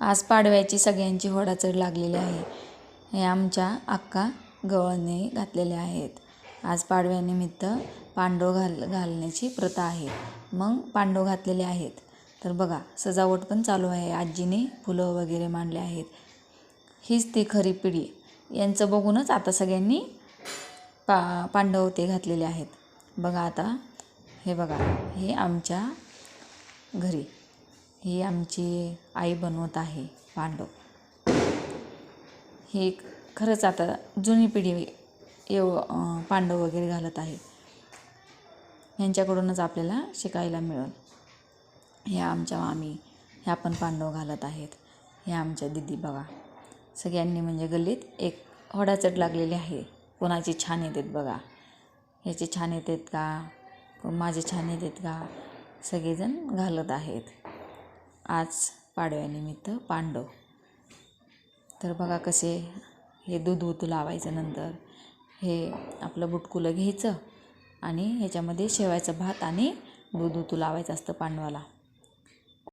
आज पाडव्याची सगळ्यांची होडाचड लागलेली आहे. हे आमच्या अक्का गवळणी घातलेले आहेत. आज पाडव्यानिमित्त पांडव घाल घालण्याची प्रथा आहे. मग पांडव घातलेले आहेत. तर बघा सजावट पण चालू आहे. आजीने फुलं वगैरे मांडले आहेत. हीच ती खरी पिढी. यांचं बघूनच आता सगळ्यांनी पा पांडव ते घातलेले आहेत. बघा आता हे बघा हे आमच्या घरी. ही आमची आई बनवत आहे पांडव. हे खरंच आता जुनी पिढी एव पांडव वगैरे घालत आहे. यांच्याकडूनच आपल्याला शिकायला मिळेल. ह्या आमच्या मामी ह्या पण पांडव घालत आहेत. ह्या आमच्या दिदी बघा. सगळ्यांनी म्हणजे गल्लीत एक होडाचट लागलेली आहे. कोणाची छान येतात बघा. ह्याचे छान येतात का? माझे छान येतात का? सगळेजण घालत आहेत. आज पाडव्यानिमित्त पांडव. तर बघा कसे हे दूध उतू लावायचं नंतर हे आपलं बुटकुलं घ्यायचं आणि ह्याच्यामध्ये शेवायचं भात आणि दूध उतू लावायचं असतं पांडवाला.